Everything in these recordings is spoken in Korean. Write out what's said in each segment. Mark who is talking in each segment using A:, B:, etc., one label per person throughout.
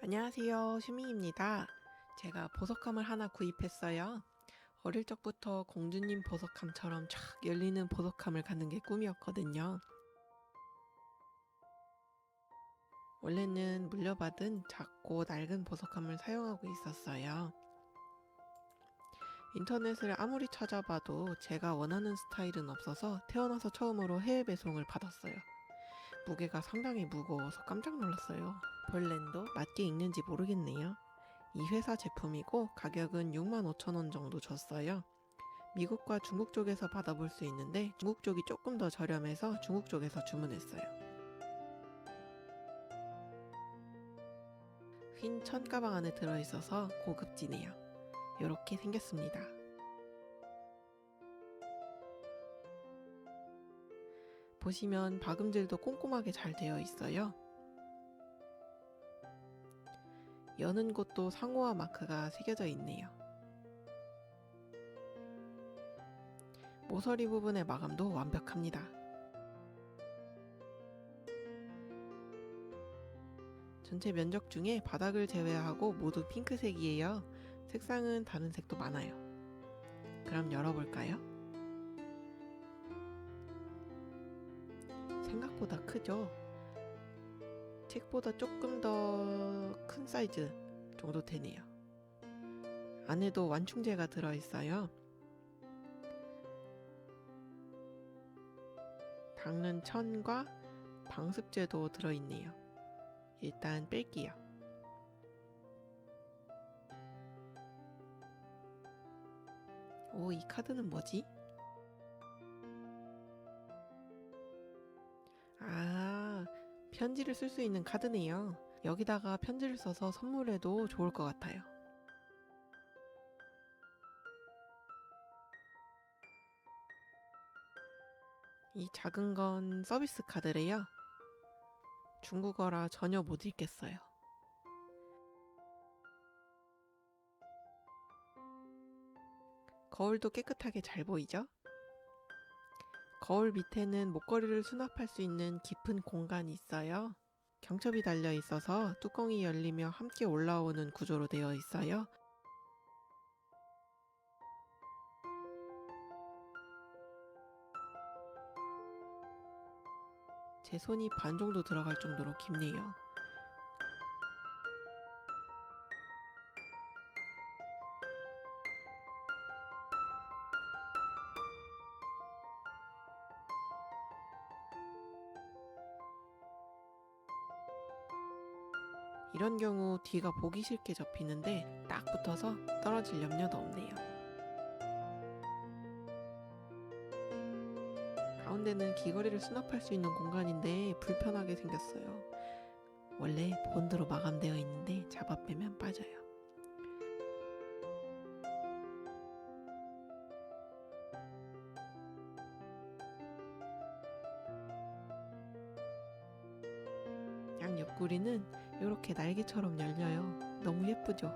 A: 안녕하세요. 슈미입니다. 제가 보석함을 하나 구입했어요. 어릴 적부터 공주님 보석함처럼 쫙 열리는 보석함을 갖는 게 꿈이었거든요. 원래는 물려받은 작고 낡은 보석함을 사용하고 있었어요. 인터넷을 아무리 찾아봐도 제가 원하는 스타일은 없어서 태어나서 처음으로 해외 배송을 받았어요. 무게가 상당히 무거워서 깜짝 놀랐어요. 벌렌도 맞게 읽는지 모르겠네요. 이 회사 제품이고 가격은 65,000원 정도 줬어요. 미국과 중국 쪽에서 받아볼 수 있는데 중국 쪽이 조금 더 저렴해서 중국 쪽에서 주문했어요. 흰 천가방 안에 들어있어서 고급지네요. 이렇게 생겼습니다. 보시면 박음질도 꼼꼼하게 잘 되어 있어요. 여는 곳도 상호와 마크가 새겨져 있네요. 모서리 부분의 마감도 완벽합니다. 전체 면적 중에 바닥을 제외하고 모두 핑크색이에요. 색상은 다른 색도 많아요. 그럼 열어볼까요? 생각보다 크죠? 책보다 조금 더 큰 사이즈 정도 되네요. 안에도 완충제가 들어있어요. 닦는 천과 방습제도 들어있네요. 일단 뺄게요. 오, 이 카드는 뭐지? 편지를 쓸 수 있는 카드네요. 여기다가 편지를 써서 선물해도 좋을 것 같아요. 이 작은 건 서비스 카드래요. 중국어라 전혀 못 읽겠어요. 거울도 깨끗하게 잘 보이죠? 거울 밑에는 목걸이를 수납할 수 있는 깊은 공간이 있어요. 경첩이 달려 있어서 뚜껑이 열리며 함께 올라오는 구조로 되어 있어요. 제 손이 반 정도 들어갈 정도로 깊네요. 이런 경우 뒤가 보기 싫게 접히는데 딱 붙어서 떨어질 염려도 없네요. 가운데는 귀걸이를 수납할 수 있는 공간인데 불편하게 생겼어요. 원래 본드로 마감되어 있는데 잡아 빼면 빠져요. 양 옆구리는 이렇게 날개처럼 열려요. 너무 예쁘죠?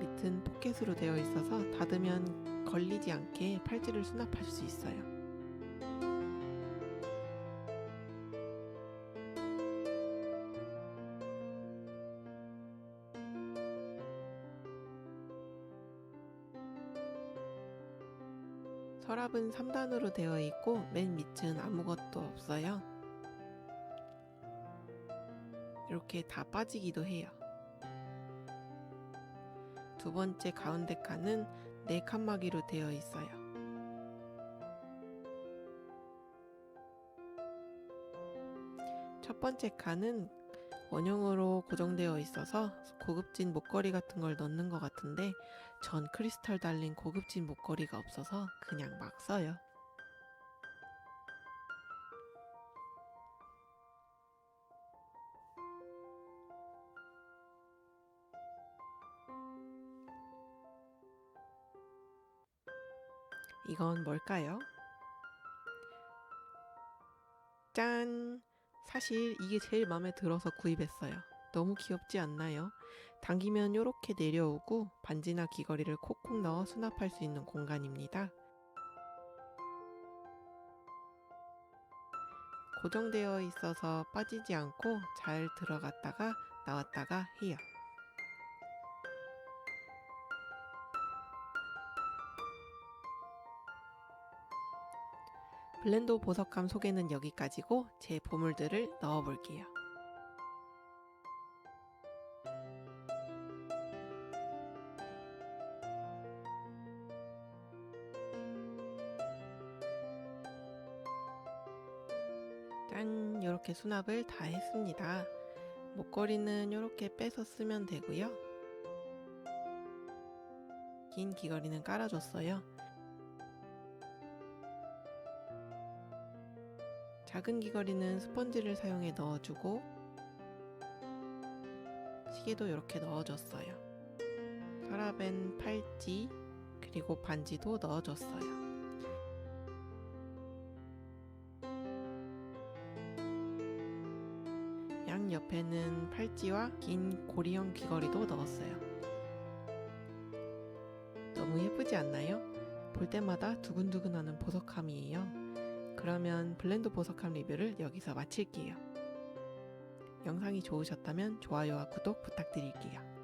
A: 밑은 포켓으로 되어 있어서 닫으면 걸리지 않게 팔찌를 수납할 수 있어요. 서랍은 3단으로 되어 있고 맨 밑은 아무것도 없어요. 이렇게 다 빠지기도 해요. 두 번째 가운데 칸은 네 칸막이로 되어 있어요. 첫 번째 칸은 원형으로 고정되어 있어서 고급진 목걸이 같은 걸 넣는 것 같은데 전 크리스탈 달린 고급진 목걸이가 없어서 그냥 막 써요. 이건 뭘까요? 짠! 사실 이게 제일 마음에 들어서 구입했어요. 너무 귀엽지 않나요? 당기면 이렇게 내려오고 반지나 귀걸이를 콕콕 넣어 수납할 수 있는 공간입니다. 고정되어 있어서 빠지지 않고 잘 들어갔다가 나왔다가 해요. 블렌도 보석감 소개는 여기까지고 제 보물들을 넣어볼게요. 짠! 이렇게 수납을 다 했습니다. 목걸이는 이렇게 빼서 쓰면 되고요. 긴 귀걸이는 깔아줬어요. 작은 귀걸이는 스펀지를 사용해 넣어주고 시계도 이렇게 넣어줬어요. 서랍엔 팔찌 그리고 반지도 넣어줬어요. 양 옆에는 팔찌와 긴 고리형 귀걸이도 넣었어요. 너무 예쁘지 않나요? 볼 때마다 두근두근하는 보석함이에요. 그러면 블렌드 보석함 리뷰를 여기서 마칠게요. 영상이 좋으셨다면 좋아요와 구독 부탁드릴게요.